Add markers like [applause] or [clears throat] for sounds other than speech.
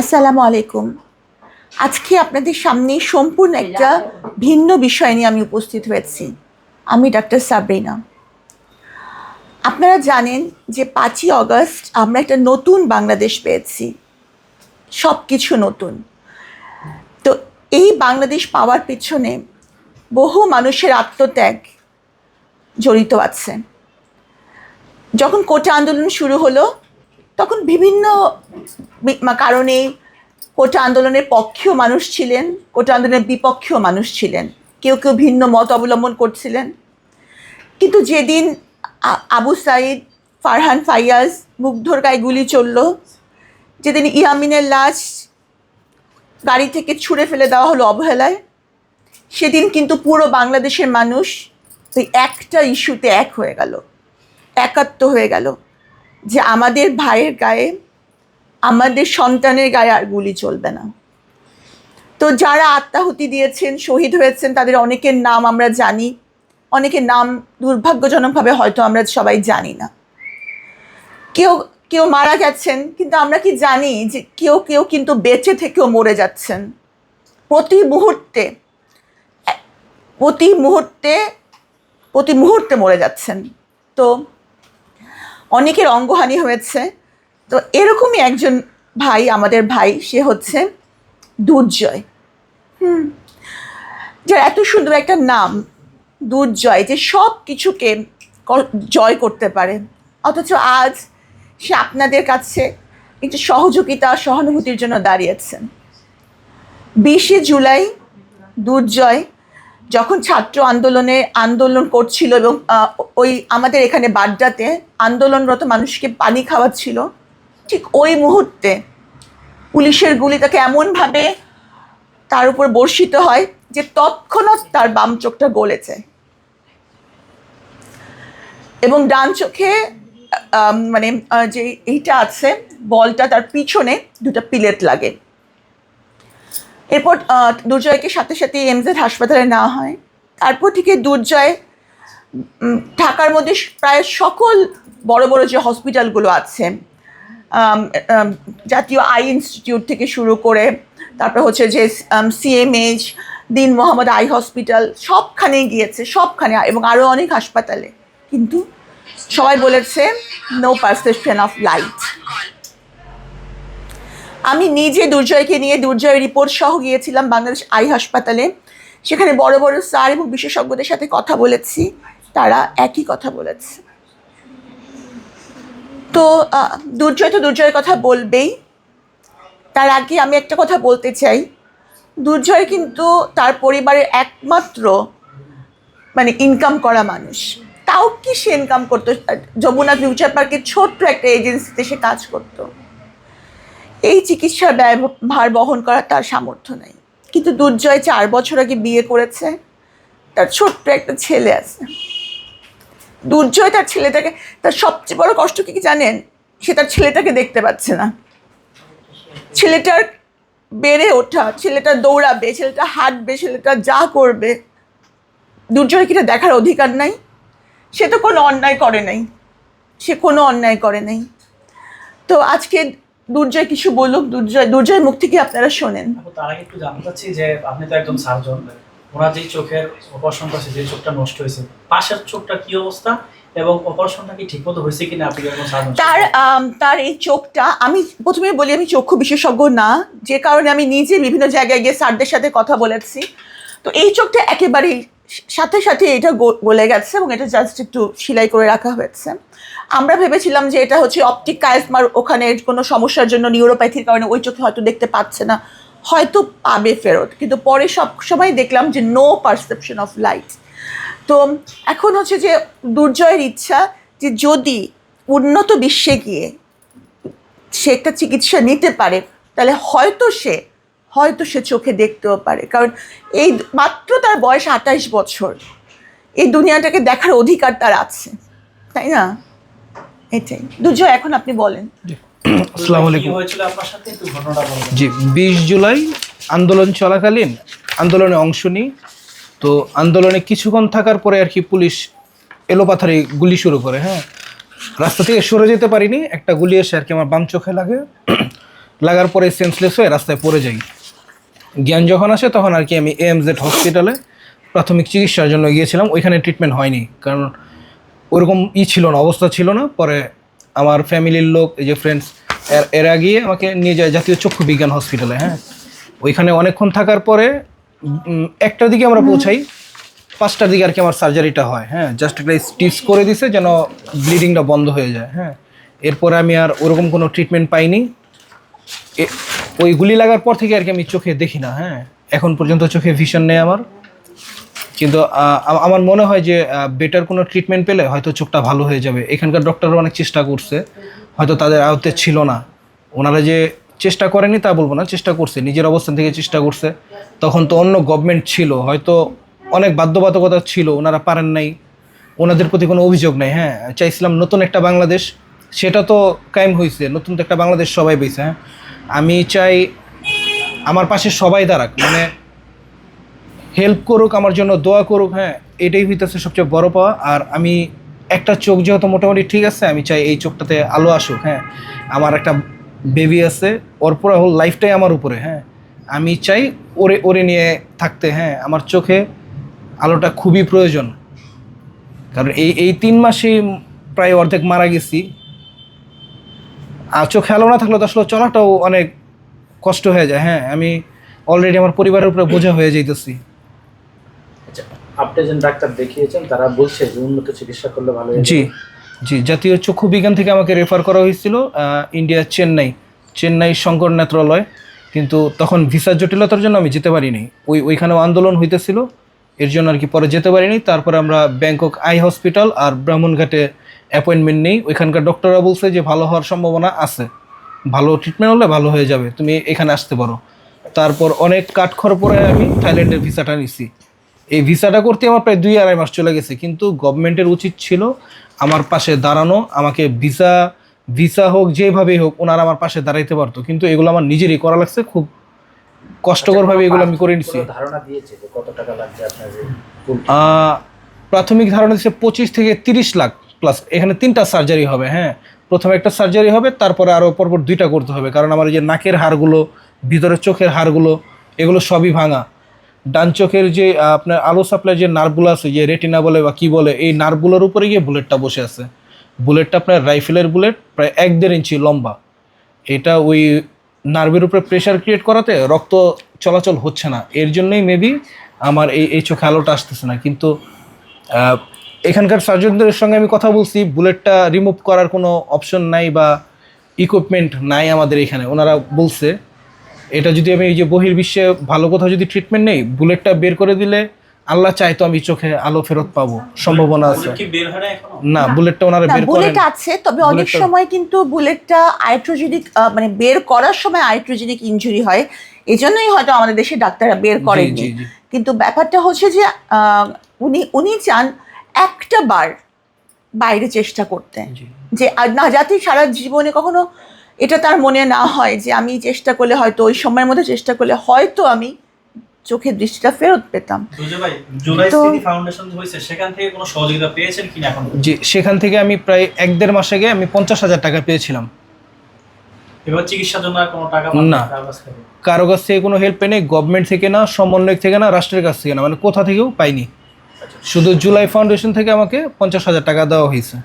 আসসালামু আলাইকুম। আজকে আপনাদের সামনে সম্পূর্ণ একটা ভিন্ন বিষয় নিয়ে আমি উপস্থিত হয়েছি। আমি ডাক্তার সাবরিনা। আপনারা জানেন যে পাঁচই অগস্ট আমরা একটা নতুন বাংলাদেশ পেয়েছি। সব কিছু নতুন। তো এই বাংলাদেশ পাওয়ার পিছনে বহু মানুষের আত্মত্যাগ জড়িত আছে। যখন কোটা আন্দোলন শুরু হলো তখন বিভিন্ন কারণে কোটা আন্দোলনের পক্ষেও মানুষ ছিলেন, কোটা আন্দোলনের বিপক্ষেও মানুষ ছিলেন। কেউ কেউ ভিন্ন মত অবলম্বন করছিলেন। কিন্তু যেদিন আবু সাইদ, ফারহান ফাইয়াজ, মুগ্ধর গায়ে গুলি চলল, যেদিন ইয়ামিনের লাশ গাড়ি থেকে ছুঁড়ে ফেলে দেওয়া হলো অবহেলায়, সেদিন কিন্তু পুরো বাংলাদেশের মানুষ ওই একটা ইস্যুতে এক হয়ে গেল, একাত্ম হয়ে গেল। যে আমাদের ভাইয়ের গায়ে আমাদের সন্তানের গায়ে আর গুলি চলবে না। তো যারা আত্মাহুতি দিয়েছেন, শহীদ হয়েছেন, তাদের অনেকের নাম আমরা জানি, অনেকের নাম দুর্ভাগ্যজনকভাবে হয়তো আমরা সবাই জানি না। কেউ কেউ মারা গেছেন, কিন্তু আমরা কি জানি যে কেউ কেউ কিন্তু বেঁচে থেকেও মরে যাচ্ছেন। প্রতি মুহূর্তে প্রতি মুহূর্তে প্রতি মুহূর্তে মরে যাচ্ছেন। তো অনেকের অঙ্গহানি হয়েছে। তো এরকমই একজন ভাই, আমাদের ভাই, সে হচ্ছে দুর্জয়। হুম। যার এত সুন্দর একটা নাম, দুর্জয়, যে সব কিছুকে জয় করতে পারে। অথচ আজ সে আপনাদের কাছে একটু সহযোগিতা, সহানুভূতির জন্য দাঁড়িয়েছেন। বিশে জুলাই দুর্জয় যখন ছাত্র আন্দোলনে আন্দোলন করছিল এবং ওই আমাদের এখানে বাড্ডাতে আন্দোলনরত মানুষকে পানি খাওয়াচ্ছিল, ঠিক ওই মুহূর্তে পুলিশের গুলি তাকে এমনভাবে তার উপর বর্ষিত হয় যে তৎক্ষণাৎ তার বাম চোখটা গলেছে। এবং ডান চোখে মানে যে এইটা আছে, বলটা তার পিছনে দুটো পিলেট লাগে। এরপর দুর্জয়কে সাথে সাথে এমজেড হাসপাতালে নেওয়া হয়। তারপর থেকে দুর্জয় ঢাকার মধ্যে প্রায় সকল বড় বড় যে হসপিটালগুলো আছে জাতীয় আই ইনস্টিটিউট থেকে শুরু করে, তারপর হচ্ছে যে সিএমএইচ দিন মোহাম্মদ আই হসপিটাল, সবখানেই গিয়েছে, সবখানে, এবং আরও অনেক হাসপাতালে। কিন্তু সবাই বলেছে নো পারসেপশন অফ লাইট আমি নিজে দুর্জয়কে নিয়ে দুর্জয় রিপোর্ট সহ গিয়েছিলাম বাংলাদেশ আই হাসপাতালে। সেখানে বড় বড় স্যার এবং বিশেষজ্ঞদের সাথে কথা বলেছি। তারা একই কথা বলেছে। তো দুর্জয় তো দুর্জয়ের কথা বলবেই। তার আগে আমি একটা কথা বলতে চাই। দুর্জয় কিন্তু তার পরিবারের একমাত্র মানে ইনকাম করা মানুষ। তাও কি সে ইনকাম করতো? যমুনা ফিউচার পার্কের ছোট্ট একটা এজেন্সিতে সে কাজ করতো। এই চিকিৎসার ব্যয় ভার বহন করার তার সামর্থ্য নেই। কিন্তু দুর্জয় চার বছর আগে বিয়ে করেছে, তার ছোট্ট একটা ছেলে আছে। দুর্জয় তার ছেলেটাকে তার সবচেয়ে বড় কষ্ট কি কি জানেন? সে তার ছেলেটাকে দেখতে পাচ্ছে না। ছেলেটার বেড়ে ওঠা, ছেলেটা দৌড়াবে, ছেলেটা হাঁটবে, ছেলেটা যা করবে, দুর্জয় কিটা দেখার অধিকার নাই। সে তো কোনো অন্যায় করে নাই। সে কোনো অন্যায় করে নাই। তো আজকে দুর্জয় কিছু বলুক দুর্জয় দুর্জয়ের মুখ থেকে আপনারা শোনেন। তার আগে একটু জানতে চাচ্ছি যে আপনি তো একজন সার্জন ওনার যে চোখের অপারেশন করছে যে চোখটা নষ্ট হয়েছে পাশের চোখটা কি অবস্থা এবং অপারেশনটা কি ঠিকমতো হয়েছে কিনা আপনি তার তার এই চোখটা আমি প্রথমে বলি আমি চক্ষু বিশেষজ্ঞ না যে কারণে আমি নিজে বিভিন্ন জায়গায় গিয়ে স্যারদের সাথে কথা বলেছি। তো এই চোখটা একেবারেই সাথে সাথে এটা গলে গেছে এবং এটা জাস্ট একটু সেলাই করে রাখা হয়েছে। আমরা ভেবেছিলাম যে এটা হচ্ছে অপটিক কায়াসমার ওখানে কোনো সমস্যার জন্য নিউরোপ্যাথির কারণে ওই চোখে হয়তো দেখতে পাচ্ছে না, হয়তো পাবে ফেরত। কিন্তু পরে সব সময় দেখলাম যে নো পারসেপশন অফ লাইট তো এখন হচ্ছে যে দুর্জয়ের ইচ্ছা যে যদি উন্নত বিশ্বে গিয়ে সে একটা চিকিৎসা নিতে পারে, তাহলে হয়তো সে হয়তো সে চোখে দেখতেও পারে। কারণ এই মাত্র তার বয়স আঠাইশ বছর। এই দুনিয়াটাকে দেখার অধিকার তার আছে। তাই না? এটাই। দুর্জয় এখন আপনি বলেন। আসসালামু আলাইকুম। জি বিশ জুলাই আন্দোলন চলাকালীন আন্দোলনে অংশ নিই। তো আন্দোলনে কিছুক্ষণ থাকার পরে আর কি পুলিশ এলোপাথারে গুলি শুরু করে হ্যাঁ? রাস্তা থেকে সরে যেতে পারিনি। একটা গুলি এসে আর কি আমার বাম চোখে লাগে। [clears throat] লাগার পরে সেন্সলেস হয়ে রাস্তায় পড়ে যাই। জ্ঞান যখন আসে তখন আর কি আমি এএমজেড হসপিটালে প্রাথমিক চিকিৎসার জন্য গিয়েছিলাম। ওইখানে ট্রিটমেন্ট হয়নি কারণ ওরকম ই ছিল না অবস্থা ছিল না। পরে আমার ফ্যামিলির লোক এই যে ফ্রেন্ডস এরা গিয়ে আমাকে নিয়ে যায় জাতীয় চক্ষু বিজ্ঞান হসপিটালে হ্যাঁ। ওইখানে অনেকক্ষণ থাকার পরে একটার দিকে আমরা পৌঁছাই পাঁচটার দিকে আর কি আমার সার্জারিটা হয় হ্যাঁ। জাস্ট একটা স্টিচ করে দিছে যেন ব্লিডিংটা বন্ধ হয়ে যায় হ্যাঁ। এরপরে আমি আর ওরকম কোনো ট্রিটমেন্ট পাইনি। এ- ওই গুলি লাগার পর থেকে আর কি আমি চোখে দেখি না হ্যাঁ। এখন পর্যন্ত চোখে ভিশন নেই আমার। কিন্তু আমার মনে হয় যে বেটার কোনো ট্রিটমেন্ট পেলে হয়তো চোখটা ভালো হয়ে যাবে। এখানকার ডক্টররা অনেক চেষ্টা করছে। হয়তো তাদের আয়ত্তে ছিল না। ওনারা যে চেষ্টা করেনি তা বলব না, চেষ্টা করছে। নিজের অবস্থান থেকে চেষ্টা করছে। তখন তো অন্য গভর্নমেন্ট ছিল। হয়তো অনেক বাধ্যবাধকতা ছিল। ওনারা পারেন নাই। ওনাদের প্রতি কোনো অভিযোগ নেই হ্যাঁ। চাইছিলাম নতুন একটা বাংলাদেশ। সেটা তো কায়েম হয়েছে নতুন তো একটা বাংলাদেশ সবাই পেয়েছে হ্যাঁ। আমি চাই আমার পাশে সবাই দাঁড়াক মানে হেল্প করুক, আমার জন্য দোয়া করুক হ্যাঁ এটাই হইতেছে সবচেয়ে বড় পাওয়া। আর আমি একটা চোখ যেহেতু মোটামুটি ঠিক আছে, আমি চাই এই চোখটাতে আলো আসুক হ্যাঁ। আমার একটা বেবি আছে, ওর পুরো হোল লাইফটাই আমার উপরে হ্যাঁ। আমি চাই ওরে ওরে নিয়ে থাকতে হ্যাঁ। আমার চোখে আলোটা খুবই প্রয়োজন। কারণ এই এই তিন মাসে প্রায় অর্ধেক মারা গেছি। আর চোখে আলো না থাকলে তো আসলে চলাটাও অনেক কষ্ট হয়ে যায়। হ্যাঁ আমি অলরেডি আমার পরিবারের উপরে বোঝা হয়ে যাইতেছি। আচ্ছা আপনি যে ডাক্তার দেখিয়েছেন তারা বলছে যে উন্নত চিকিৎসা করলে ভালো জি জি জাতীয় চক্ষু বিজ্ঞান থেকে আমাকে রেফার করা হয়েছিল ইন্ডিয়া চেন্নাই চেন্নাই শঙ্কর নেত্রালয় কিন্তু তখন ভিসা জটিলতার জন্য আমি যেতে পারিনি। ওই ওইখানেও আন্দোলন হইতেছিল। এর জন্য আর কি পরে যেতে পারিনি। তারপরে আমরা ব্যাংকক আই হসপিটাল আর ব্রাহ্মণঘাটে অ্যাপয়েন্টমেন্ট নেই ওইখানকার ডক্টররা বলছে যে ভালো হওয়ার সম্ভাবনা আছে। ভালো ট্রিটমেন্ট হলে ভালো হয়ে যাবে তুমি এখানে আসতে পারো। তারপর অনেক কাঠখড় পরে আমি থাইল্যান্ডের ভিসাটা নিছি। এই ভিসাটা করতে আমার প্রায় দুই আড়াই মাস চলে গেছে কিন্তু গভর্নমেন্টের উচিত ছিল আমার পাশে দাঁড়ানো আমাকে ভিসা ভিসা হোক যেভাবেই হোক ওনারা আমার পাশে দাঁড়াইতে পারতো। কিন্তু এগুলো আমার নিজেরই করা লাগছে খুব কষ্টকরভাবে এগুলো আমি করে নিছি। ধারণা দিয়েছে কত টাকা লাগবে আপনার প্রাথমিক ধারণা দিচ্ছে পঁচিশ থেকে তিরিশ লাখ। প্লাস এখানে তিনটা সার্জারি হবে হ্যাঁ। প্রথমে একটা সার্জারি হবে, তারপরে আরও পরপর দুইটা করতে হবে, কারণ আমার যে নাকের হাড়গুলো ভিতরের চোখের হাড়গুলো, এগুলো সবই ভাঙা। ডান চোখের যে আপনার আলো সাপ্লাই যে নার্ভগুলো আছে, যে রেটিনা বলে বা কি বলে, এই নার্ভগুলোর উপরে গিয়ে বুলেটটা বসে আছে। বুলেটটা আপনার রাইফেলের বুলেট প্রায় এক দেড় ইঞ্চি লম্বা। এটা ওই নার্ভের উপরে প্রেশার ক্রিয়েট করাতে রক্ত চলাচল হচ্ছে না। এর জন্যই মেবি আমার এই এই চোখে আলোটা আসতেছে না। কিন্তু এখানকার সার্জনদের সঙ্গে আমি কথা বলছি বুলেটটা রিমুভ করার কোনো অপশন নাই বা ইকুইপমেন্ট নাই আমাদের এখানে ওনারা বলছে। এটা যদি আমি এই যে বহির্বিশ্বে ভালো কোথাও যদি ট্রিটমেন্ট নেই বুলেটটা বের করে দিলে আল্লাহ চায় তো আমি চোখে আলো ফেরত পাবো সম্ভাবনা আছে। কি বের হয় না বুলেটটা ওনারা বের করেন। বুলেট আছে তবে অনেক সময় কিন্তু বুলেটটা আইট্রোজেনিক মানে বের করার সময় আইট্রোজেনিক ইনজুরি হয়। এই জন্যই হয়তো আমাদের দেশে ডাক্তাররা বের জি। কিন্তু ব্যাপারটা হচ্ছে যে উনি উনি চান একটা বার বাইরে চেষ্টা করতে। যে আর না যাতে সারা জীবনে কখনো এটা তার মনে না হয় যে আমি চেষ্টা করলে হয়তো ওই সময়ের মধ্যে চেষ্টা করলে হয়তো আমি চোখের দৃষ্টিটা ফেরত পেতাম। যে সেখান থেকে কোনো সহযোগিতা পেয়েছেন কিনা এখন যে সেখান থেকে আমি প্রায় এক দেড় মাস আগে আমি পঞ্চাশ হাজার টাকা পেয়েছিলাম। এবার চিকিৎসার জন্য আর কোনো টাকা না। কারও কাছ থেকে? কারও কাছ থেকে কোনো হেল্প পাইনি গভর্নমেন্ট থেকে না সমন্বয় থেকে না রাষ্ট্রের কাছ থেকে না মানে কোথা থেকেও পাইনি। শুধু জুলাই ফাউন্ডেশন থেকে আমাকে পঞ্চাশ হাজার টাকা দেওয়া হয়েছে।